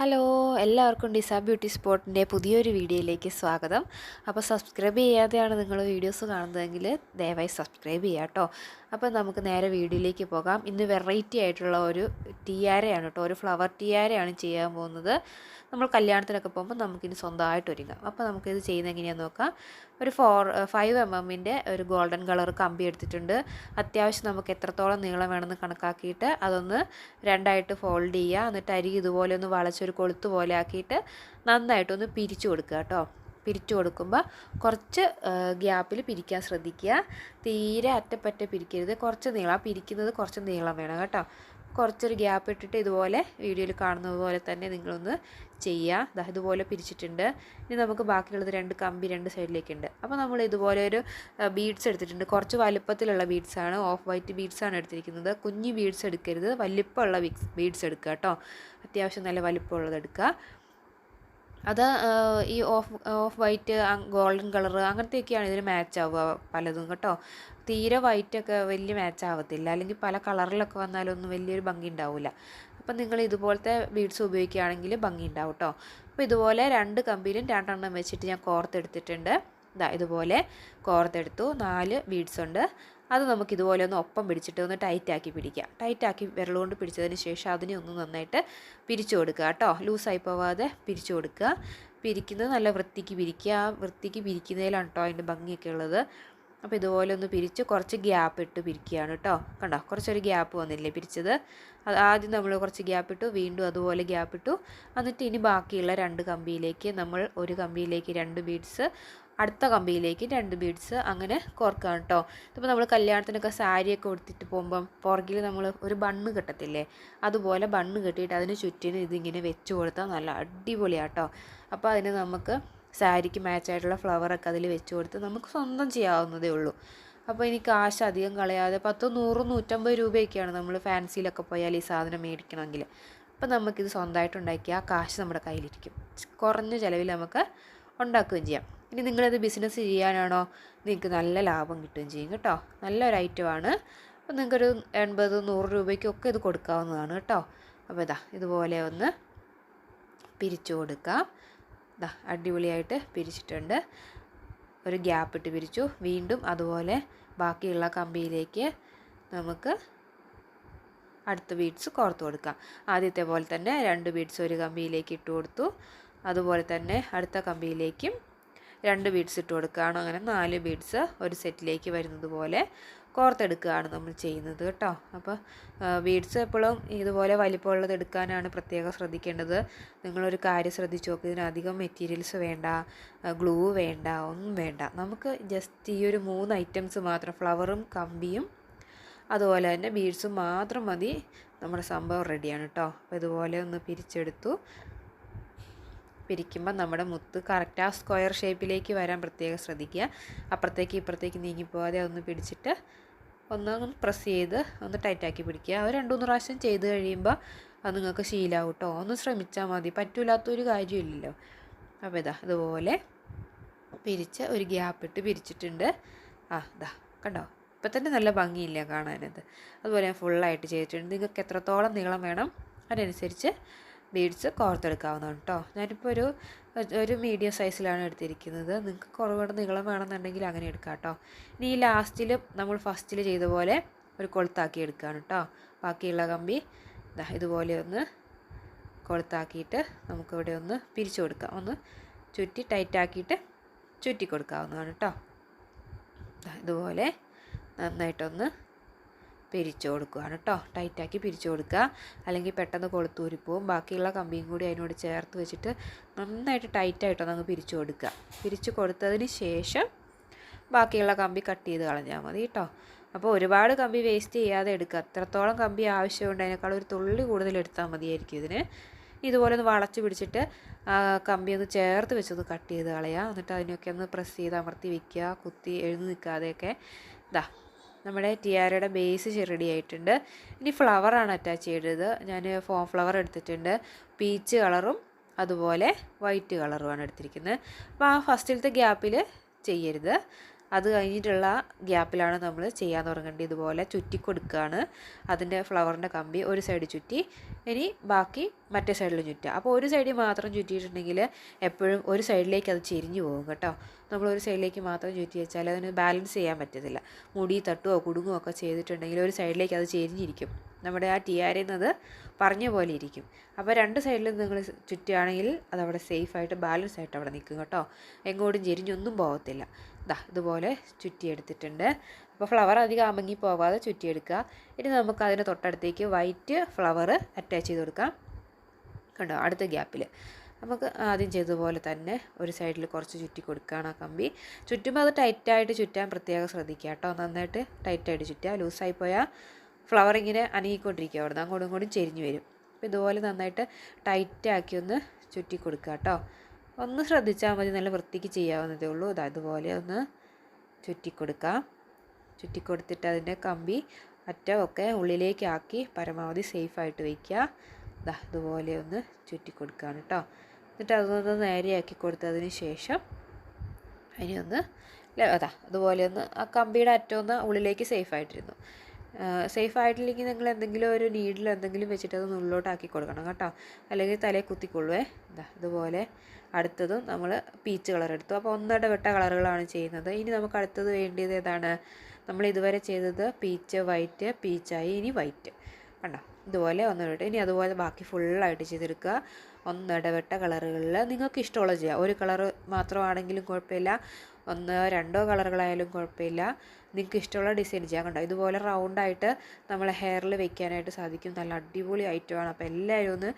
Hello എല്ലാവർക്കും ഡിസ beauty സ്പോട്ടിന്റെ പുതിയൊരു വീഡിയോയിലേക്ക് സ്വാഗതം. അപ്പോൾ സബ്സ്ക്രൈബ് ചെയ്യാതെയാണ് നിങ്ങൾ വീഡിയോസ് കാണുന്നതെങ്കിൽ ദയവായി സബ്സ്ക്രൈബ് ചെയ്യുക കേട്ടോ അപ്പോൾ നമുക്ക് നേരെ വീഡിയോയിലേക്ക് പോകാം. ഇന്ന് വെറൈറ്റി ആയിട്ടുള്ള ഒരു ടിയാരയാണ് കേട്ടോ ഒരു ഫ്ലവർ ടിയാരയാണ് ചെയ്യാൻ പോകുന്നത്. നമ്മൾ കല്യാണത്തിനൊക്കെ പോകുമ്പോൾ നമുക്കിനി സ്വന്തമായിട്ട് ഒരുങ്ങാം. അപ്പോൾ നമുക്കിത് ചെയ്യുന്നത് എങ്ങനെയാണെന്ന് നോക്കാം. ഒരു ഫോർ ഫൈവ് എം എമ്മിന്റെ ഒരു ഗോൾഡൻ കളർ കമ്പി എടുത്തിട്ടുണ്ട്. അത്യാവശ്യം നമുക്ക് എത്രത്തോളം നീളം വേണമെന്ന് കണക്കാക്കിയിട്ട് അതൊന്ന് രണ്ടായിട്ട് ഫോൾഡ് ചെയ്യുക. എന്നിട്ട് അരി ഇതുപോലെ ഒന്ന് വളച്ചൊരു കൊളുത്ത് പോലെ ആക്കിയിട്ട് നന്നായിട്ടൊന്ന് പിരിച്ചു കൊടുക്കുക കേട്ടോ പിരിച്ചു കൊടുക്കുമ്പോൾ കുറച്ച് ഗ്യാപ്പിൽ പിരിക്കാൻ ശ്രദ്ധിക്കുക. തീരെ അറ്റപ്പറ്റ പിരിക്കരുത്. കുറച്ച് നീളം പിരിക്കുന്നത് കുറച്ച് നീളം വേണം കേട്ടോ. കുറച്ചൊരു ഗ്യാപ്പ് ഇട്ടിട്ട് ഇതുപോലെ വീഡിയോയിൽ കാണുന്നത് പോലെ തന്നെ നിങ്ങളൊന്ന് ചെയ്യുക. ഇതുപോലെ പിരിച്ചിട്ടുണ്ട്. ഇനി നമുക്ക് ബാക്കിയുള്ളത് രണ്ട് കമ്പി രണ്ട് സൈഡിലേക്കുണ്ട്. അപ്പോൾ നമ്മൾ ഇതുപോലെ ഒരു ബീഡ്സ് എടുത്തിട്ടുണ്ട്. കുറച്ച് വലുപ്പത്തിലുള്ള ബീഡ്സാണ് ഓഫ് വൈറ്റ് ബീഡ്സാണ് എടുത്തിരിക്കുന്നത്. കുഞ്ഞു ബീഡ്സ് എടുക്കരുത്. വലിപ്പമുള്ള ബീഡ്സ് എടുക്കുക കേട്ടോ. അത്യാവശ്യം നല്ല വലിപ്പമുള്ളത് എടുക്കുക. അത് ഈ off off white golden colour അങ്ങനത്തെയൊക്കെയാണ് ഇതിന് മാച്ച് ആവുക പലതും കേട്ടോ. തീരെ വൈറ്റൊക്കെ വലിയ മാച്ച് ആവത്തില്ല. അല്ലെങ്കിൽ പല കളറിലൊക്കെ വന്നാലൊന്നും വലിയൊരു ഭംഗി ഉണ്ടാവില്ല അപ്പം നിങ്ങൾ ഇതുപോലത്തെ ബീഡ്സ് ഉപയോഗിക്കുകയാണെങ്കിൽ ഭംഗി ഉണ്ടാവും കേട്ടോ. അപ്പോൾ ഇതുപോലെ രണ്ട് കമ്പിയിലും രണ്ടെണ്ണം വെച്ചിട്ട് ഞാൻ കോർത്തെടുത്തിട്ടുണ്ട് ഇതാ ഇതുപോലെ കോർത്തെടുത്തു നാല് ബീഡ്സ് ഉണ്ട്. അത് നമുക്ക് ഇതുപോലെ ഒന്ന് ഒപ്പം പിടിച്ചിട്ട് ഒന്ന് ടൈറ്റാക്കി പിടിക്കാം. ടൈറ്റാക്കി വിരലുകൊണ്ട് പിടിച്ചതിന് ശേഷം അതിനെ ഒന്ന് നന്നായിട്ട് പിരിച്ചു കൊടുക്കുക കേട്ടോ. ലൂസായി പോവാതെ പിരിച്ചു കൊടുക്കുക. പിരിക്കുന്നത് നല്ല വൃത്തിക്ക് പിരിക്കുക. ആ വൃത്തിക്ക് പിരിക്കുന്നതിലാണ് കേട്ടോ അതിന്റെ ഭംഗിയൊക്കെ ഉള്ളത്. അപ്പോൾ ഇതുപോലെ ഒന്ന് പിരിച്ച് കുറച്ച് ഗ്യാപ്പ് ഇട്ട് പിരിക്കുകയാണ് കേട്ടോ. കണ്ടോ? കുറച്ചൊരു ഗ്യാപ്പ് വന്നില്ലേ പിരിച്ചത്? അത് ആദ്യം നമ്മൾ കുറച്ച് ഗ്യാപ്പ് ഇട്ടു വീണ്ടും അതുപോലെ ഗ്യാപ്പ് ഇട്ടു. എന്നിട്ട് ഇനി ബാക്കിയുള്ള രണ്ട് കമ്പിയിലേക്ക് നമ്മൾ ഒരു കമ്പിയിലേക്ക് രണ്ട് ബീഡ്സ് അടുത്ത കമ്പിയിലേക്ക് രണ്ട് ബീഡ്സ് അങ്ങനെ കോർക്കാം കേട്ടോ ഇപ്പോൾ നമ്മൾ കല്യാണത്തിനൊക്കെ സാരിയൊക്കെ ഉടുത്തിട്ട് പോകുമ്പം പുറകിൽ നമ്മൾ ഒരു ബണ്ണ് കെട്ടത്തില്ലേ? അതുപോലെ ബണ്ണ് കെട്ടിയിട്ട് അതിന് ചുറ്റിന് ഇതിങ്ങനെ വെച്ച് കൊടുത്താൽ നല്ല അടിപൊളിയാട്ടോ അപ്പോൾ അതിന് നമുക്ക് സാരിക്ക് മാച്ചായിട്ടുള്ള ഫ്ലവറൊക്കെ അതിൽ വെച്ച് കൊടുത്ത് നമുക്ക് സ്വന്തം ചെയ്യാവുന്നതേ ഉള്ളൂ. അപ്പോൾ ഇനി കാശ് അധികം കളയാതെ പത്ത് നൂറ് നൂറ്റമ്പത് രൂപയൊക്കെയാണ് നമ്മൾ ഫാൻസിയിലൊക്കെ പോയാൽ ഈ സാധനം മേടിക്കണമെങ്കിൽ അപ്പോൾ നമുക്കിത് സ്വന്തമായിട്ട് ഉണ്ടാക്കിയാൽ ആ കാശ് നമ്മുടെ കയ്യിലിരിക്കും. കുറഞ്ഞ ചിലവിൽ നമുക്ക് ഉണ്ടാക്കുകയും ചെയ്യാം. ഇനി നിങ്ങളത് ബിസിനസ് ചെയ്യാനാണോ? നിങ്ങൾക്ക് നല്ല ലാഭം കിട്ടുകയും ചെയ്യും കേട്ടോ. നല്ലൊരു ഐറ്റമാണ് അപ്പോൾ നിങ്ങൾക്കൊരു എൺപത് നൂറ് രൂപയ്ക്കൊക്കെ ഇത് കൊടുക്കാവുന്നതാണ് കേട്ടോ. അപ്പോൾ ഇതാ ഇതുപോലെ ഒന്ന് പിരിച്ചു കൊടുക്കാം. ഇതാ അടിപൊളിയായിട്ട് പിരിച്ചിട്ടുണ്ട്. ഒരു ഗ്യാപ്പ് ഇട്ട് പിരിച്ചു. വീണ്ടും അതുപോലെ ബാക്കിയുള്ള കമ്പിയിലേക്ക് നമുക്ക് അടുത്ത ബീഡ്സ് കോർത്ത് കൊടുക്കാം. ആദ്യത്തെ പോലെ തന്നെ രണ്ട് ബീഡ്സ് ഒരു കമ്പിയിലേക്ക് ഇട്ട് കൊടുത്തു. അതുപോലെ തന്നെ അടുത്ത കമ്പിയിലേക്കും രണ്ട് ബീഡ്സ് ഇട്ട് കൊടുക്കുകയാണ്. അങ്ങനെ നാല് ബീഡ്സ് ഒരു സെറ്റിലേക്ക് വരുന്നത് പോലെ കോർത്തെടുക്കുകയാണ് നമ്മൾ ചെയ്യുന്നത് കേട്ടോ. അപ്പോൾ ബീഡ്സ് എപ്പോഴും ഇതുപോലെ വലിപ്പമുള്ളത് എടുക്കാനാണ് പ്രത്യേകം ശ്രദ്ധിക്കേണ്ടത്. നിങ്ങളൊരു കാര്യം ശ്രദ്ധിച്ച് നോക്കുക ഇതിനധികം മെറ്റീരിയൽസ് വേണ്ട ഗ്ലൂ വേണ്ട ഒന്നും വേണ്ട. നമുക്ക് ജസ്റ്റ് ഈ ഒരു മൂന്ന് ഐറ്റംസ് മാത്രം ഫ്ലവറും കമ്പിയും അതുപോലെ തന്നെ ബീഡ്സും മാത്രം മതി. നമ്മുടെ സംഭവം റെഡിയാണ് കേട്ടോ. അപ്പോൾ ഇതുപോലെ ഒന്ന് പിരിച്ചെടുത്തു. പിരിക്കുമ്പോൾ നമ്മുടെ മുത്ത് കറക്റ്റ് ആ സ്ക്വയർ ഷേപ്പിലേക്ക് വരാൻ പ്രത്യേകം ശ്രദ്ധിക്കുക. അപ്പുറത്തേക്ക് ഇപ്പുറത്തേക്ക് നീങ്ങിപ്പോവാതെ അതൊന്ന് പിടിച്ചിട്ട് ഒന്ന് പ്രസ് ചെയ്ത് ഒന്ന് ടൈറ്റാക്കി പിടിക്കുക. ഒരു രണ്ട് മൂന്ന് പ്രാവശ്യം ചെയ്ത് കഴിയുമ്പോൾ അത് നിങ്ങൾക്ക് ശീലാവും കേട്ടോ ഒന്ന് ശ്രമിച്ചാൽ മതി. പറ്റൂലാത്തൊരു കാര്യമില്ലല്ലോ. അപ്പോൾ ഇതാ അതുപോലെ പിരിച്ച് ഒരു ഗ്യാപ്പ് ഇട്ട് പിരിച്ചിട്ടുണ്ട്. ആ ഇതാ കണ്ടോ? ഇപ്പം തന്നെ നല്ല ഭംഗിയില്ല കാണാനത്. അതുപോലെ ഞാൻ ഫുള്ളായിട്ട് ചെയ്തിട്ടുണ്ട്. നിങ്ങൾക്ക് എത്രത്തോളം നീളം വേണം അതിനനുസരിച്ച് ബീഡ്സ് കോർത്തെടുക്കാവുന്നതാണ് കേട്ടോ ഞാനിപ്പോൾ ഒരു ഒരു മീഡിയം സൈസിലാണ് എടുത്തിരിക്കുന്നത്. നിങ്ങൾക്ക് കുറവുകൂടെ നീളം വേണമെന്നുണ്ടെങ്കിൽ അങ്ങനെ എടുക്കാം കേട്ടോ ഇനി ഈ ലാസ്റ്റിൽ നമ്മൾ ഫസ്റ്റിൽ ചെയ്ത പോലെ ഒരു കൊളുത്താക്കി എടുക്കുകയാണ് കേട്ടോ ബാക്കിയുള്ള കമ്പി ഇതാ ഇതുപോലെ ഒന്ന് കൊളുത്താക്കിയിട്ട് നമുക്കിവിടെ ഒന്ന് പിരിച്ചു കൊടുക്കാം. ഒന്ന് ചുറ്റി ടൈറ്റാക്കിയിട്ട് ചുറ്റി കൊടുക്കാവുന്നതാണ് കേട്ടോ ഇതുപോലെ നന്നായിട്ടൊന്ന് പിരിച്ചു കൊടുക്കുകയാണ് കേട്ടോ. ടൈറ്റാക്കി പിരിച്ചു കൊടുക്കുക. അല്ലെങ്കിൽ പെട്ടെന്ന് കൊളുത്തൂരിപ്പോവും ബാക്കിയുള്ള കമ്പിയും കൂടി അതിനോട് ചേർത്ത് വെച്ചിട്ട് നന്നായിട്ട് ടൈറ്റായിട്ടൊന്ന് അങ്ങ് പിരിച്ചു കൊടുക്കുക. പിരിച്ചു കൊടുത്തതിന് ശേഷം ബാക്കിയുള്ള കമ്പി കട്ട് ചെയ്ത് കളഞ്ഞാൽ മതി കേട്ടോ. അപ്പോൾ ഒരുപാട് കമ്പി വേസ്റ്റ് ചെയ്യാതെ എടുക്കുക. അത്രത്തോളം കമ്പി ആവശ്യമുണ്ട്. അതിനേക്കാൾ ഒരു തുള്ളി കൂടുതൽ എടുത്താൽ മതിയായിരിക്കും ഇതിന്. ഇതുപോലെ ഒന്ന് വളച്ച് പിടിച്ചിട്ട് കമ്പി ഒന്ന് ചേർത്ത് വെച്ചൊന്ന് കട്ട് ചെയ്ത് കളയുക. എന്നിട്ട് അതിനൊക്കെ ഒന്ന് പ്രസ് ചെയ്ത് അമർത്തി വയ്ക്കുക കുത്തി എഴുതി നിൽക്കാതെയൊക്കെ. ഇതാ നമ്മുടെ ടിയാരയുടെ ബേസ് റെഡി ആയിട്ടുണ്ട്. ഇനി ഫ്ലവറാണ് അറ്റാച്ച് ചെയ്തത് ഞാൻ ഫോം ഫ്ലവർ എടുത്തിട്ടുണ്ട്. പീച്ച് കളറും അതുപോലെ വൈറ്റ് കളറുമാണ് എടുത്തിരിക്കുന്നത്. അപ്പോൾ ആ ഫസ്റ്റിലത്തെ ഗ്യാപ്പിൽ ചെയ്യരുത്. അത് കഴിഞ്ഞിട്ടുള്ള ഗ്യാപ്പിലാണ് നമ്മൾ ചെയ്യാൻ തുടങ്ങേണ്ടത്. ഇതുപോലെ ചുറ്റി കൊടുക്കുകയാണ് അതിന്റെ ഫ്ലവറിന്റെ കമ്പി ഒരു സൈഡ് ചുറ്റി ഇനി ബാക്കി മറ്റേ സൈഡിൽ ചുറ്റുക. അപ്പോൾ ഒരു സൈഡിൽ മാത്രം ചുറ്റിയിട്ടുണ്ടെങ്കിൽ എപ്പോഴും ഒരു സൈഡിലേക്ക് അത് ചെരിഞ്ഞു പോകും കേട്ടോ. നമ്മൾ ഒരു സൈഡിലേക്ക് മാത്രം ചുറ്റി വെച്ചാൽ അതിന് ബാലൻസ് ചെയ്യാൻ പറ്റത്തില്ല. മുടി തട്ടുകയോ കുടുങ്ങുകയോ ഒക്കെ ചെയ്തിട്ടുണ്ടെങ്കിൽ ഒരു സൈഡിലേക്ക് അത് ചെരിഞ്ഞിരിക്കും. നമ്മുടെ ആ ടി ടിയാരുന്നത് പറഞ്ഞ പോലെ ഇരിക്കും. അപ്പോൾ രണ്ട് സൈഡിലും നിങ്ങൾ ചുറ്റുകയാണെങ്കിൽ അതവിടെ സേഫായിട്ട് ബാലൻസ് ആയിട്ട് അവിടെ നിൽക്കും കേട്ടോ. എങ്ങോട്ടും ചെരിഞ്ഞൊന്നും പോകത്തില്ല. ദാ ഇതുപോലെ ചുറ്റിയെടുത്തിട്ടുണ്ട്. അപ്പോൾ ഫ്ലവർ അധികം അമങ്ങി പോവാതെ ചുറ്റിയെടുക്കുക. ഇനി നമുക്ക് അതിന് തൊട്ടടുത്തേക്ക് വൈറ്റ് ഫ്ലവർ അറ്റാച്ച് ചെയ്ത് കൊടുക്കാം. കണ്ടോ അടുത്ത ഗ്യാപ്പിൽ നമുക്ക് ആദ്യം ചെയ്തതുപോലെ തന്നെ ഒരു സൈഡിൽ കുറച്ച് ചുറ്റി കൊടുക്കുകയാണ് ആ കമ്പി. ചുറ്റുമ്പോൾ അത് ടൈറ്റായിട്ട് ചുറ്റാൻ പ്രത്യേകം ശ്രദ്ധിക്കുക കേട്ടോ. നന്നായിട്ട് ടൈറ്റായിട്ട് ചുറ്റുക. ലൂസായി പോയാൽ ഫ്ലവർ ഇങ്ങനെ അനങ്ങിക്കൊണ്ടിരിക്കുക അവിടെ നിന്ന് അങ്ങോട്ടും ഇങ്ങോട്ടും ചെരിഞ്ഞ് വരും. അപ്പോൾ ഇതുപോലെ നന്നായിട്ട് ടൈറ്റാക്കി ഒന്ന് ചുറ്റി കൊടുക്കുക കേട്ടോ. ഒന്ന് ശ്രദ്ധിച്ചാൽ മതി നല്ല വൃത്തിക്ക് ചെയ്യാവുന്നതേ ഉള്ളൂ. അത് ഇതുപോലെ ഒന്ന് ചുറ്റിക്കൊടുക്കാം. ചുറ്റിക്കൊടുത്തിട്ട് ചുറ്റി കൊടുത്തിട്ട് അതിന്റെ കമ്പി അറ്റമൊക്കെ ഉള്ളിലേക്കാക്കി പരമാവധി സേഫായിട്ട് വയ്ക്കുക ഇതാ ഇതുപോലെ ഒന്ന് ചുറ്റിക്കൊടുക്കുകയാണ് കേട്ടോ. എന്നിട്ട് അതൊന്ന് നേരെയാക്കി കൊടുത്തതിന് ശേഷം അതിനെ ഒന്ന് അതാ അതുപോലെ ഒന്ന് ആ കമ്പിയുടെ അറ്റം ഒന്ന് ഉള്ളിലേക്ക് സേഫായിട്ടിരുന്നു. സേഫ് ആയിട്ടില്ലെങ്കിൽ നിങ്ങൾ എന്തെങ്കിലും ഒരു നീഡിൽ എന്തെങ്കിലും വെച്ചിട്ട് അത് ഉള്ളിലോട്ടാക്കി കൊടുക്കണം കേട്ടോ. അല്ലെങ്കിൽ തലയിൽ കുത്തിക്കൊള്ളുവേ. ഇതാ ഇതുപോലെ അടുത്തതും നമ്മൾ പീച്ച് കളർ എടുത്തു. അപ്പോൾ ഒന്നിടവിട്ട കളറുകളാണ് ചെയ്യുന്നത്. ഇനി നമുക്ക് അടുത്തത് വേണ്ടിയത് ഏതാണ്? നമ്മൾ ഇതുവരെ ചെയ്തത് പീച്ച് വൈറ്റ് പീച്ചായി ഇനി വൈറ്റ് കണ്ടോ? ഇതുപോലെ ഒന്നിടവിട്ട്. ഇനി അതുപോലെ ബാക്കി ഫുള്ളായിട്ട് ചെയ്തെടുക്കുക. ഒന്നിടവിട്ട കളറുകളിൽ നിങ്ങൾക്ക് ഇഷ്ടമുള്ള ചെയ്യാം. ഒരു കളർ മാത്രമാണെങ്കിലും കുഴപ്പമില്ല. ഒന്നോ രണ്ടോ കളറുകളായാലും കുഴപ്പമില്ല. നിങ്ങൾക്ക് ഇഷ്ടമുള്ള ഡിസൈൻ ചെയ്യാം. കണ്ടോ? ഇതുപോലെ റൗണ്ടായിട്ട് നമ്മളെ ഹെയറിൽ വെക്കാനായിട്ട് സാധിക്കും. നല്ല അടിപൊളി ഐറ്റമാണ് അപ്പോൾ എല്ലാവരും ഒന്ന്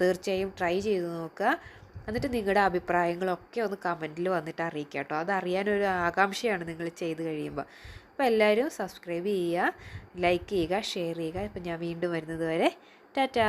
തീർച്ചയായും ട്രൈ ചെയ്ത് നോക്കുക. എന്നിട്ട് നിങ്ങളുടെ അഭിപ്രായങ്ങളൊക്കെ ഒന്ന് കമന്റിൽ വന്നിട്ട് അറിയിക്കുക കേട്ടോ. അതറിയാനൊരു ആകാംക്ഷയാണ് നിങ്ങൾ ചെയ്ത് കഴിയുമ്പോൾ. അപ്പോൾ എല്ലാവരും സബ്സ്ക്രൈബ് ചെയ്യുക ലൈക്ക് ചെയ്യുക ഷെയർ ചെയ്യുക. ഇപ്പം ഞാൻ വീണ്ടും വരുന്നത് വരെ ടാറ്റാ.